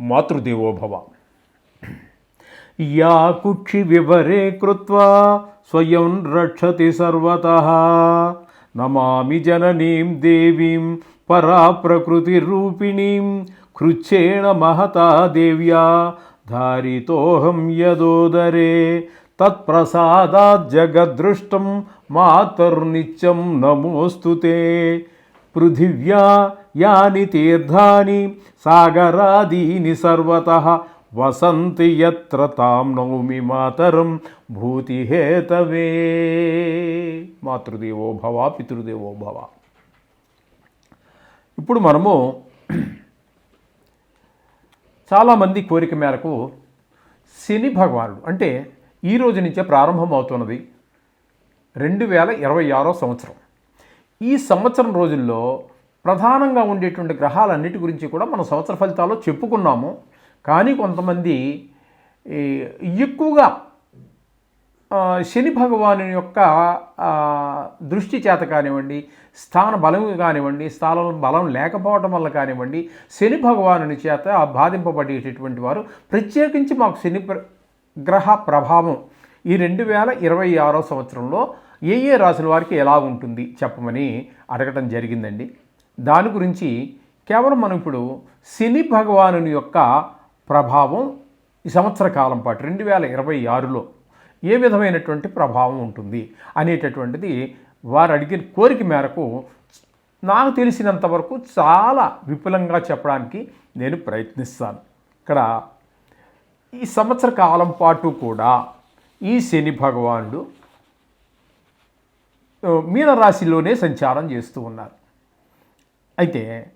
मातृदेवो भव या कुक्षिविवरे कृत्वा स्वयं रक्षति सर्वतः। नमामि जननीं देवीं परा पराप्रकृतिरूपिणीं। कृच्छेण महता देव्या, धारितोऽहं यदोदरे। तत्प्रसादाज्जगद्दृष्टं मातर्नित्यं नमोऽस्तु ते। पृथिव्या యాని తీర్థాని సాగరాదీని సర్వత. వసంతి యత్ర తాం నౌమి మాతరం భూతిహేతవే. మాతృదేవో భవ పితృదేవో భవ. ఇప్పుడు మనము చాలామంది కోరిక మేరకు శని భగవానుడు అంటే ఈ రోజు నుంచే ప్రారంభమవుతున్నది రెండు వేల ఇరవై ఆరో సంవత్సరం. ఈ సంవత్సరం రోజుల్లో ప్రధానంగా ఉండేటువంటి గ్రహాలన్నిటి గురించి కూడా మనం సంవత్సర ఫలితాల్లో చెప్పుకున్నాము. కానీ కొంతమంది ఈ, ఎక్కువగా శని భగవాను యొక్క దృష్టి చేత కానివ్వండి స్థాన బలం కానివ్వండి స్థానం బలం లేకపోవడం వల్ల కానివ్వండి శని భగవానుని చేత బాధింపబడేటటువంటి వారు ప్రత్యేకించి మాకు శని ప్ర- గ్రహ ప్రభావం ఈ రెండు వేల ఇరవై ఆరో సంవత్సరంలో ఏ ఏ రాసుల వారికి ఎలా ఉంటుంది చెప్పమని అడగటం జరిగిందండి. దాని గురించి కేవలం మనం ఇప్పుడు శని భగవానుని యొక్క ప్రభావం ఈ సంవత్సర కాలం పాటు రెండు వేల ఇరవై ఆరులో ఏ విధమైనటువంటి ప్రభావం ఉంటుంది అనేటటువంటిది వారు అడిగిన కోరిక మేరకు నాకు తెలిసినంత వరకు చాలా విపులంగా చెప్పడానికి నేను ప్రయత్నిస్తాను. ఇక్కడ ఈ సంవత్సర కాలం పాటు కూడా ఈ శని భగవానుడు మీనరాశిలోనే సంచారం చేస్తూ ఉన్నారు. అయితే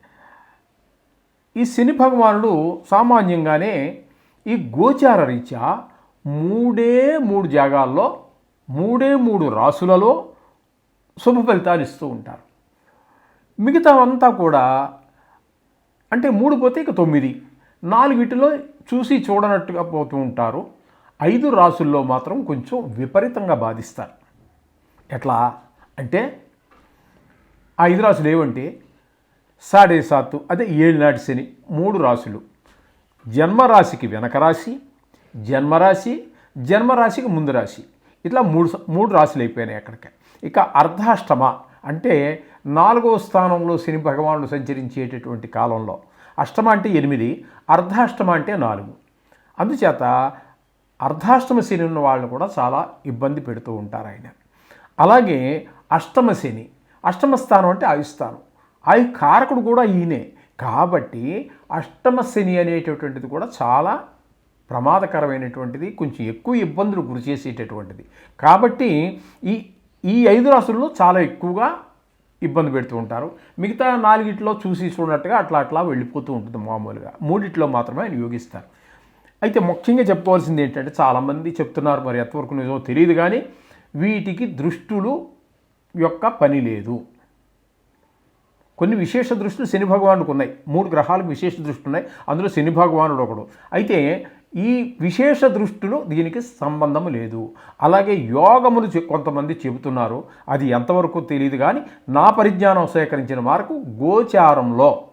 ఈ శని భగవానుడు సామాన్యంగానే ఈ గోచార రీత్యా మూడే మూడు జాగాల్లో మూడే మూడు రాసులలో శుభ ఫలితాలు ఇస్తూ ఉంటారు. మిగతా అంతా కూడా అంటే మూడు పోతే ఇక తొమ్మిది. నాలుగిటిలో చూసి చూడనట్టుగా పోతూ ఉంటారు. ఐదు రాసుల్లో మాత్రం కొంచెం విపరీతంగా బాధిస్తారు. ఎట్లా? అంటే ఐదు రాసులు ఏవంటే సాడే సాత్తు. అదే ఏళ్ళనాటి శని. మూడు రాశులు. జన్మరాశికి వెనక రాశి జన్మరాశి జన్మరాశికి ముందు రాశి. ఇట్లా మూడు మూడు రాశులు అయిపోయినాయి అక్కడికి. ఇక అర్ధాష్టమ అంటే నాలుగో స్థానంలో శని భగవానుడు సంచరించేటటువంటి కాలంలో. అష్టమ అంటే ఎనిమిది అర్ధాష్టమ అంటే నాలుగు. అందుచేత అర్ధాష్టమ శని ఉన్న వాళ్ళని కూడా చాలా ఇబ్బంది పెడుతూ ఉంటారు ఆయన. అలాగే అష్టమ శని. అష్టమ స్థానం అంటే ఆయుస్థానం ఆ కారకుడు కూడా ఈయనే. కాబట్టి అష్టమ శని అనేటటువంటిది కూడా చాలా ప్రమాదకరమైనటువంటిది కొంచెం ఎక్కువ ఇబ్బందులు గురి చేసేటటువంటిది. కాబట్టి ఈ ఈ ఐదు రాసుల్లో చాలా ఎక్కువగా ఇబ్బంది పెడుతూ ఉంటారు. మిగతా నాలుగిట్లో చూసి చూడనట్టుగా అట్లా అట్లా వెళ్ళిపోతూ ఉంటుంది మామూలుగా. మూడిట్లో మాత్రమే ఆయన యోగిస్తారు. అయితే ముఖ్యంగా చెప్పుకోవాల్సింది ఏంటంటే చాలామంది చెప్తున్నారు మరి ఎంతవరకు నిజమో తెలియదు కానీ వీటికి దృష్టులు యొక్క పని లేదు. కొన్ని విశేష దృష్టిలు శని భగవానుడికి ఉన్నాయి. మూడు గ్రహాలకు విశేష దృష్టి ఉన్నాయి. అందులో శని భగవానుడు ఒకడు. అయితే ఈ విశేష దృష్టిలో దీనికి సంబంధం లేదు. అలాగే యోగములు చె- కొంతమంది చెబుతున్నారు. అది ఎంతవరకు తెలియదు కానీ నా పరిజ్ఞానం సేకరించిన మేరకు గోచారంలో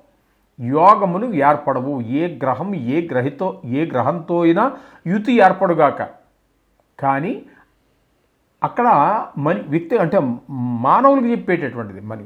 యోగములు ఏర్పడవు. ఏ గ్రహం ఏ గ్రహితో ఏ గ్రహంతో అయినా యుతి ఏర్పడుగాక. కానీ అక్కడ మని వ్యక్తి అంటే మానవులకు చెప్పేటటువంటిది. మరి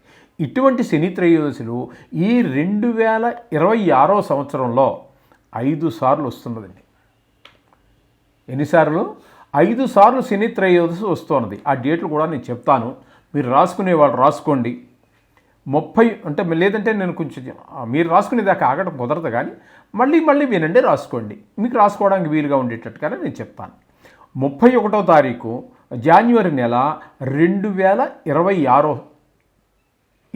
ఇటువంటి శని త్రయోదశులు ఈ రెండు వేల ఇరవై ఆరో సంవత్సరంలో ఐదు సార్లు వస్తున్నదండి. ఎన్నిసార్లు ఐదు సార్లు శని త్రయోదశి వస్తున్నది ఆ డేట్లు కూడా నేను చెప్తాను. మీరు రాసుకునే వాళ్ళు రాసుకోండి. ముప్పై అంటే లేదంటే నేను కొంచెం మీరు రాసుకునే దాకా ఆగడం కుదరదు కానీ మళ్ళీ మళ్ళీ వినండి రాసుకోండి. మీకు రాసుకోవడానికి వీలుగా ఉండేటట్టుగానే నేను చెప్తాను. ముప్పై ఒకటో తారీఖు జాన్వరి నెల రెండు వేల ఇరవై ఆరో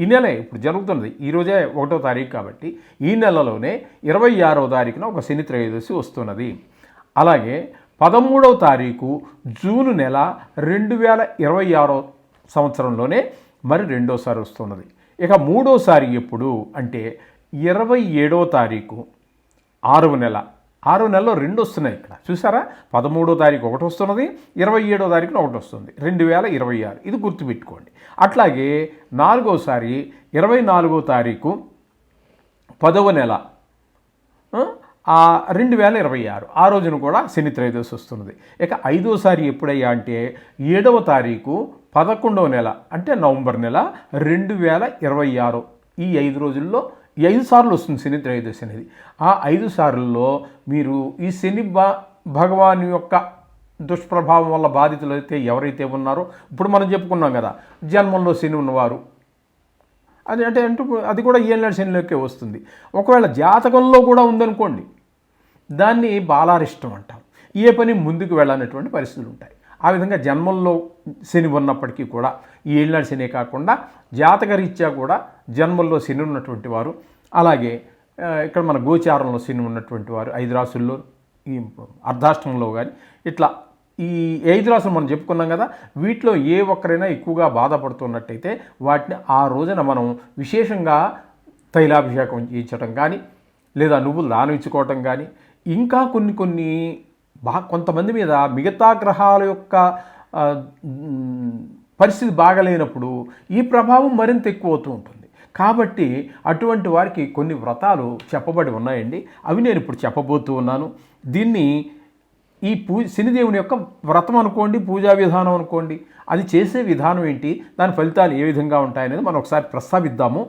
ఈ నెలే ఇప్పుడు జరుగుతున్నది. ఈరోజే ఒకటో తారీఖు కాబట్టి ఈ నెలలోనే ఇరవై ఆరో తారీఖున ఒక శని త్రయోదశి వస్తున్నది. అలాగే పదమూడవ తారీఖు జూన్ నెల రెండు వేల ఇరవై ఆరో సంవత్సరంలోనే మరి రెండోసారి వస్తున్నది. ఇక మూడోసారి ఎప్పుడు అంటే ఇరవై ఏడవ తారీఖు ఆరవ నెల ఆరో నెలలో రెండు వస్తున్నాయి ఇక్కడ. చూసారా పదమూడో తారీఖు ఒకటి వస్తున్నది ఇరవై ఏడో తారీఖున ఒకటి వస్తుంది. రెండు వేల ఇరవై ఆరు. ఇది గుర్తుపెట్టుకోండి. అట్లాగే నాలుగోసారి ఇరవై నాలుగో తారీఖు పదవ నెల రెండు వేల ఇరవై ఆరు. ఆ రోజున కూడా శని త్రయోదశి వస్తున్నది. ఇక ఐదోసారి ఎప్పుడయ్యా అంటే ఏడవ తారీఖు పదకొండవ నెల అంటే నవంబర్ నెల రెండు వేల ఇరవై ఆరు. ఈ ఐదు రోజుల్లో ఐదు సార్లు వస్తుంది శని త్రయోదశి అనేది. ఆ ఐదు సార్లలో మీరు ఈ శని బా భగవాన్ యొక్క దుష్ప్రభావం వల్ల బాధితులు అయితే ఎవరైతే ఉన్నారో ఇప్పుడు మనం చెప్పుకున్నాం కదా జన్మంలో శని ఉన్నవారు. అది అంటే అంటూ అది కూడా ఏళ్ళ శనిలోకే వస్తుంది. ఒకవేళ జాతకంలో కూడా ఉందనుకోండి దాన్ని బాలారిష్టం అంటాం. ఏ పని ముందుకు వెళ్ళనటువంటి పరిస్థితులు ఉంటాయి. ఆ విధంగా జన్మంలో శని ఉన్నప్పటికీ కూడా ఈ ఏళ్ళనాడు శని కాకుండా జాతకరీత్యా కూడా జన్మల్లో శని ఉన్నటువంటి వారు. అలాగే ఇక్కడ మన గోచారంలో శని ఉన్నటువంటి వారు ఐదు రాసుల్లో ఈ అర్ధాష్టంలో కానీ ఇట్లా ఈ ఐదు రాసులు మనం చెప్పుకున్నాం కదా వీటిలో ఏ ఒక్కరైనా ఎక్కువగా బాధపడుతున్నట్టయితే వాటిని ఆ రోజున మనం విశేషంగా తైలాభిషేకం చేయించడం కానీ లేదా నువ్వులు దానవించుకోవటం కానీ ఇంకా కొన్ని కొన్ని బా కొంతమంది మీద మిగతా గ్రహాల యొక్క పరిస్థితి బాగలేనప్పుడు ఈ ప్రభావం మరింత ఎక్కువ అవుతూ ఉంటుంది. కాబట్టి అటువంటి వారికి కొన్ని వ్రతాలు చెప్పబడి ఉన్నాయండి. అవి నేను ఇప్పుడు చెప్పబోతూ ఉన్నాను. దీన్ని ఈ పూ శనిదేవుని యొక్క వ్రతం అనుకోండి పూజా విధానం అనుకోండి. అది చేసే విధానం ఏంటి? దాని ఫలితాలు ఏ విధంగా ఉంటాయనేది మనం ఒకసారి ప్రస్తావిద్దాము.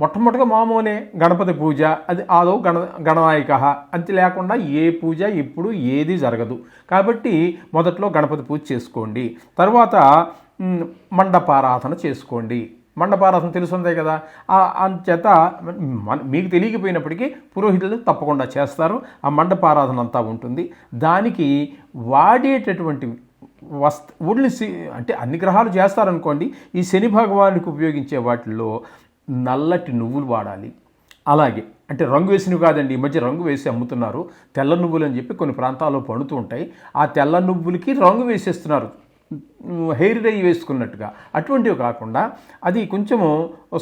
మొట్టమొదటిగా మామూలే గణపతి పూజ అది ఆదో గణ గణనాయక. అంతే లేకుండా ఏ పూజ ఎప్పుడు ఏది జరగదు. కాబట్టి మొదట్లో గణపతి పూజ చేసుకోండి. తర్వాత మండపారాధన చేసుకోండి. మండపారసం తెలుసుందే కదా. అంచేత మన మీకు తెలియకపోయినప్పటికీ పురోహితులు తప్పకుండా చేస్తారు. ఆ మండపారాధన అంతా ఉంటుంది. దానికి వాడేటటువంటి వస్త ఊళ్ళని అంటే అన్ని గ్రహాలు చేస్తారనుకోండి ఈ శని భగవానికి ఉపయోగించే వాటిల్లో నల్లటి నువ్వులు వాడాలి. అలాగే అంటే రంగు వేసినవి కాదండి ఈ మధ్య రంగు వేసి అమ్ముతున్నారు. తెల్ల నువ్వులు అని చెప్పి కొన్ని ప్రాంతాల్లో పండుతూ ఉంటాయి. ఆ తెల్ల నువ్వులకి రంగు వేసేస్తున్నారు. హెయిర్ డై వేసుకున్నట్టుగా. అటువంటివి కాకుండా అది కొంచెము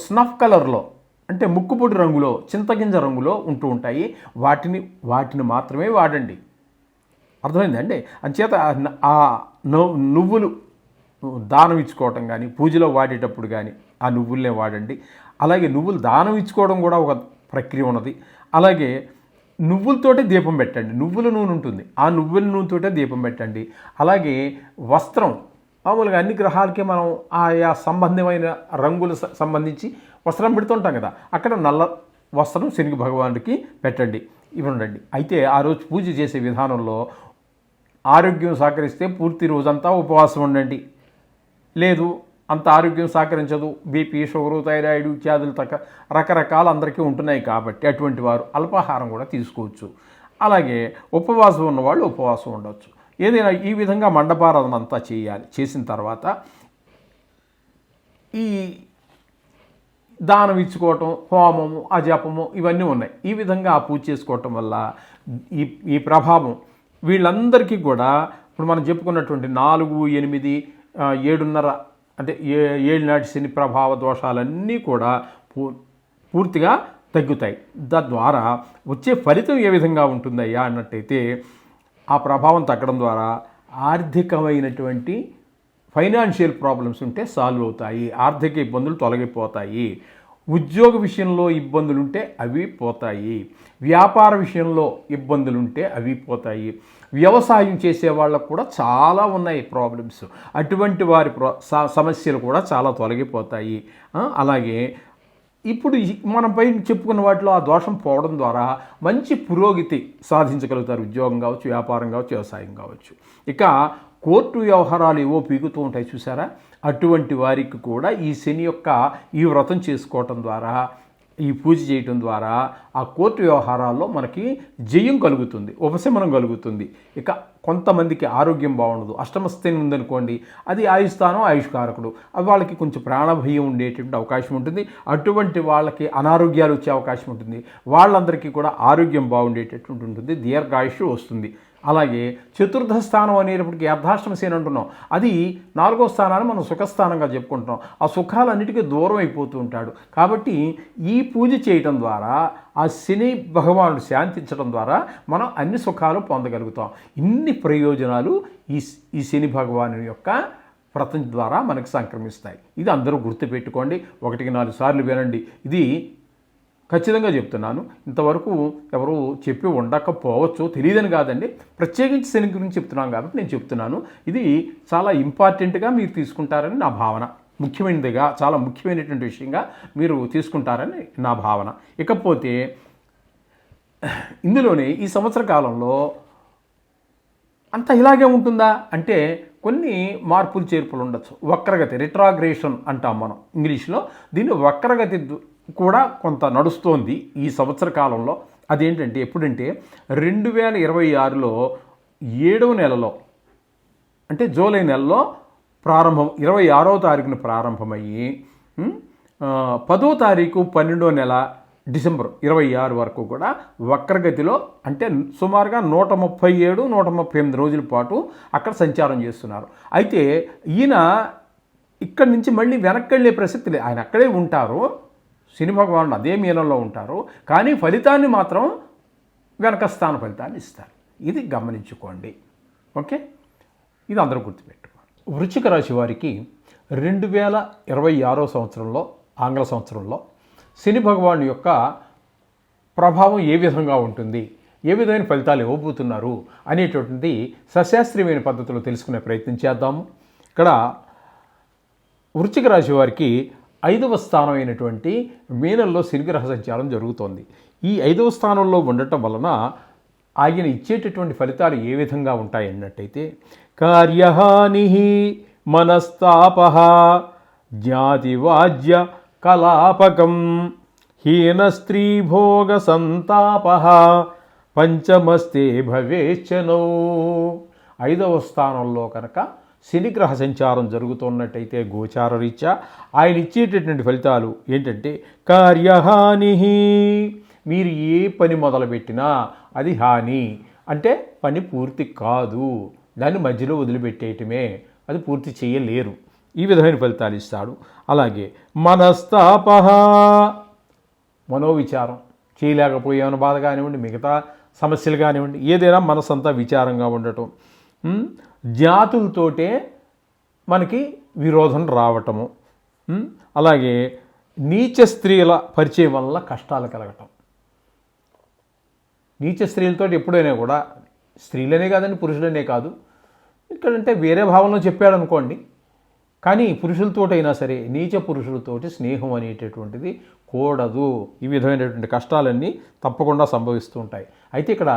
స్నఫ్ కలర్లో అంటే ముక్కుపొడి రంగులో చింతగింజ రంగులో ఉంటూ ఉంటాయి. వాటిని వాటిని మాత్రమే వాడండి. అర్థమైందండి అంచేత ఆ నువ్వులు దానం ఇచ్చుకోవటం కానీ పూజలో వాడేటప్పుడు కానీ ఆ నువ్వులనే వాడండి. అలాగే నువ్వులు దానం ఇచ్చుకోవడం కూడా ఒక ప్రక్రియ ఉన్నది. అలాగే నువ్వులతోటే దీపం పెట్టండి. నువ్వుల నూనె ఉంటుంది. ఆ నువ్వుల నూనెతోటే దీపం పెట్టండి. అలాగే వస్త్రం. మామూలుగా అన్ని గ్రహాలకి మనం ఆయా సంబంధమైన రంగులు సంబంధించి వస్త్రం పెడుతుంటాం కదా. అక్కడ నల్ల వస్త్రం శని భగవానుడికి పెట్టండి. ఇవి ఉండండి. అయితే ఆ రోజు పూజ చేసే విధానంలో ఆరోగ్యం సహకరిస్తే పూర్తి రోజంతా ఉపవాసం ఉండండి. లేదు అంత ఆరోగ్యం సహకరించదు. బీపీ షుగరు థైరాయిడ్ ఇత్యాదులు తక్క రకరకాల అందరికీ ఉంటున్నాయి కాబట్టి అటువంటి వారు అల్పాహారం కూడా తీసుకోవచ్చు. అలాగే ఉపవాసం ఉన్నవాళ్ళు ఉపవాసం ఉండవచ్చు ఏదైనా ఈ విధంగా మండపారాధన అంతా చేయాలి. చేసిన తర్వాత ఈ దానం ఇచ్చుకోవటం హోమము అజపము ఇవన్నీ ఉన్నాయి. ఈ విధంగా ఆ పూజ చేసుకోవటం వల్ల ఈ ఈ ప్రభావం వీళ్ళందరికీ కూడా ఇప్పుడు మనం చెప్పుకున్నటువంటి నాలుగు ఎనిమిది ఏడున్నర అంటే ఏ ఏళ్ళనాటి శని ప్రభావ దోషాలన్నీ కూడా పూ పూర్తిగా తగ్గుతాయి. తద్వారా వచ్చే ఫలితం ఏ విధంగా ఉంటుందయ్యా అన్నట్టయితే ఆ ప్రభావం తగ్గడం ద్వారా ఆర్థికమైనటువంటి ఫైనాన్షియల్ ప్రాబ్లమ్స్ ఉంటే సాల్వ్ అవుతాయి. ఆర్థిక ఇబ్బందులు తొలగిపోతాయి. ఉద్యోగ విషయంలో ఇబ్బందులు ఉంటే అవి పోతాయి. వ్యాపార విషయంలో ఇబ్బందులు ఉంటే అవి పోతాయి. వ్యవసాయం చేసే వాళ్ళకు కూడా చాలా ఉన్నాయి ప్రాబ్లమ్స్ అటువంటి వారి ప్రో సమస్యలు కూడా చాలా తొలగిపోతాయి. అలాగే ఇప్పుడు మన మనం పై చెప్పుకున్న వాటిలో ఆ దోషం పోవడం ద్వారా మంచి పురోగతి సాధించగలుగుతారు. ఉద్యోగం కావచ్చు వ్యాపారం కావచ్చు వ్యవసాయం కావచ్చు. ఇక కోర్టు వ్యవహారాలు ఏవో పీగుతూ ఉంటాయి చూసారా? అటువంటి వారికి కూడా ఈ శని యొక్క ఈ వ్రతం చేసుకోవటం ద్వారా ఈ పూజ చేయటం ద్వారా ఆ కోర్టు వ్యవహారాల్లో మనకి జయం కలుగుతుంది ఉపశమనం కలుగుతుంది. ఇక కొంతమందికి ఆరోగ్యం బాగుండదు. అష్టమస్థితి ఉందనుకోండి అది ఆయుస్థానం ఆయుష్కారకుడు. అది వాళ్ళకి కొంచెం ప్రాణభయం ఉండేటువంటి అవకాశం ఉంటుంది. అటువంటి వాళ్ళకి అనారోగ్యాలు వచ్చే అవకాశం ఉంటుంది. వాళ్ళందరికీ కూడా ఆరోగ్యం బాగుండేటటువంటి ఉంటుంది. దీర్ఘాయుష్ వస్తుంది. అలాగే చతుర్థ స్థానం అనేటప్పటికి అర్ధాష్టమ శని అంటున్నాం. అది నాలుగో స్థానాన్ని మనం సుఖస్థానంగా చెప్పుకుంటున్నాం. ఆ సుఖాలన్నిటికీ దూరం అయిపోతూ ఉంటాడు. కాబట్టి ఈ పూజ చేయటం ద్వారా ఆ శని భగవానుడు శాంతించడం ద్వారా మనం అన్ని సుఖాలు పొందగలుగుతాం. ఇన్ని ప్రయోజనాలు ఈ ఈ శని భగవాను యొక్క వ్రతం ద్వారా మనకు సంక్రమిస్తాయి. ఇది అందరూ గుర్తుపెట్టుకోండి. ఒకటికి నాలుగు సార్లు వినండి. ఇది ఖచ్చితంగా చెప్తున్నాను. ఇంతవరకు ఎవరు చెప్పి ఉండకపోవచ్చు. తెలియదని కాదండి. ప్రత్యేకించి శని గురించి చెప్తున్నాను కాబట్టి నేను చెప్తున్నాను. ఇది చాలా ఇంపార్టెంట్గా మీరు తీసుకుంటారని నా భావన. ముఖ్యమైనదిగా చాలా ముఖ్యమైనటువంటి విషయంగా మీరు తీసుకుంటారని నా భావన. ఇకపోతే ఇందులోనే ఈ సంవత్సర కాలంలో అంత ఇలాగే ఉంటుందా? అంటే కొన్ని మార్పులు చేర్పులు ఉండొచ్చు. వక్రగతి రిట్రాగ్రేషన్ అంటాం మనం. ఇంగ్లీష్లో దీన్ని వక్రగతి కూడా కొంత నడుస్తోంది ఈ సంవత్సర కాలంలో. అదేంటంటే ఎప్పుడంటే రెండు వేల ఇరవై ఆరులో ఏడవ నెలలో అంటే జూలై నెలలో ప్రారంభం ఇరవై ఆరో తారీఖున ప్రారంభమయ్యి పదో తారీఖు పన్నెండో నెల డిసెంబర్ ఇరవై ఆరు వరకు కూడా వక్రగతిలో అంటే సుమారుగా నూట ముప్పై ఏడు నూట ముప్పై ఎనిమిది రోజుల పాటు అక్కడ సంచారం చేస్తున్నారు. అయితే ఈయన ఇక్కడి నుంచి మళ్ళీ వెనక్కి వెళ్ళే ప్రసక్తి లేదు. ఆయన అక్కడే ఉంటారు. శని భగవానుడు అదే మీనంలో ఉంటారు. కానీ ఫలితాన్ని మాత్రం వెనక స్థాన ఫలితాన్ని ఇస్తారు. ఇది గమనించుకోండి. ఓకే? ఇది అందరూ గుర్తుపెట్టుకోండి. వృశ్చిక రాశి వారికి రెండు వేల ఇరవై ఆరో సంవత్సరంలో ఆంగ్ల సంవత్సరంలో శని భగవాను యొక్క ప్రభావం ఏ విధంగా ఉంటుంది? ఏ విధమైన ఫలితాలు ఇవ్వబోతున్నారు? అనేటువంటిది సశాస్త్రీయమైన పద్ధతిలో తెలుసుకునే ప్రయత్నం చేద్దాము. ఇక్కడ వృశ్చిక రాశి వారికి ఐదవ స్థానం అయినటువంటి మీనంలో శనిగ్రహ సంచారం జరుగుతోంది. ఈ ఐదవ స్థానంలో ఉండటం వలన ఆయన ఇచ్చేటటువంటి ఫలితాలు ఏ విధంగా ఉంటాయి అన్నట్టయితే కార్యహాని మనస్తాప జ్ఞాతివాజ్య కలాపకం హీన స్త్రీ భోగ సంతాప పంచమస్తే భవేచ్చనో ఐదవ స్థానంలో కనుక శనిగ్రహ సంచారం జరుగుతున్నట్టయితే గోచార రీత్యా ఆయన ఇచ్చేటటువంటి ఫలితాలు ఏంటంటే కార్యహాని మీరు ఏ పని మొదలుపెట్టినా అది హాని. అంటే పని పూర్తి కాదు. దాన్ని మధ్యలో వదిలిపెట్టేయటమే. అది పూర్తి చేయలేరు. ఈ విధమైన ఫలితాలు ఇస్తాడు. అలాగే మనస్తాప మనోవిచారం. చేయలేకపోయామని బాధ కానివ్వండి మిగతా సమస్యలు కానివ్వండి ఏదైనా మనసంతా విచారంగా ఉండటం. జాతులతోటే మనకి విరోధం రావటము. అలాగే నీచ స్త్రీల పరిచయం వల్ల కష్టాలు కలగటం. నీచ స్త్రీలతో ఎప్పుడైనా కూడా స్త్రీలనే కాదండి పురుషులనే కాదు. ఇక్కడంటే వేరే భావంలో చెప్పాడు అనుకోండి కానీ పురుషులతోటైనా సరే నీచ పురుషులతోటి స్నేహం అనేటటువంటిది కూడదు. ఈ విధమైనటువంటి కష్టాలన్నీ తప్పకుండా సంభవిస్తూ ఉంటాయి అయితే ఇక్కడ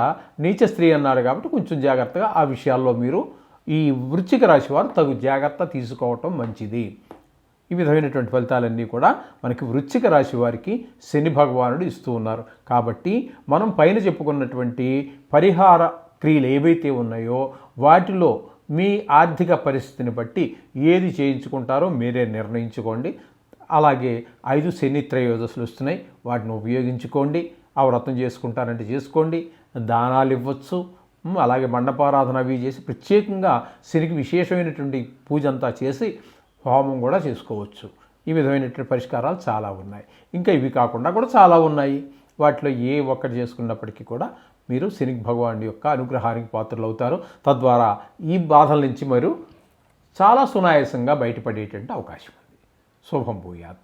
నీచ స్త్రీ అన్నాడు కాబట్టి కొంచెం జాగ్రత్తగా ఆ విషయాల్లో మీరు ఈ వృశ్చిక రాశి వారు తగు జాగ్రత్త తీసుకోవటం మంచిది. ఈ విధమైనటువంటి ఫలితాలన్నీ కూడా మనకి వృశ్చిక రాశి వారికి శని భగవానుడు ఇస్తూ ఉన్నారు. కాబట్టి మనం పైన చెప్పుకున్నటువంటి పరిహార క్రియలు ఏవైతే ఉన్నాయో వాటిలో మీ ఆర్థిక పరిస్థితిని బట్టి ఏది చేయించుకుంటారో మీరే నిర్ణయించుకోండి. అలాగే ఐదు శని త్రయోదశులు వస్తున్నాయి వాటిని ఉపయోగించుకోండి ఆ వ్రతం చేసుకుంటారంటే చేసుకోండి దానాలు ఇవ్వచ్చు అలాగే మండపారాధన అవి చేసి ప్రత్యేకంగా శనికి విశేషమైనటువంటి పూజ అంతా చేసి హోమం కూడా చేసుకోవచ్చు. ఈ విధమైనటువంటి పరిష్కారాలు చాలా ఉన్నాయి. ఇంకా ఇవి కాకుండా కూడా చాలా ఉన్నాయి. వాటిలో ఏ ఒక్కటి చేసుకున్నప్పటికీ కూడా మీరు శని భగవానుడి యొక్క అనుగ్రహానికి పాత్రలు అవుతారు తద్వారా ఈ బాధల నుంచి మీరు చాలా సునాయాసంగా బయటపడేటువంటి అవకాశం ఉంది. శుభం భూయాత్.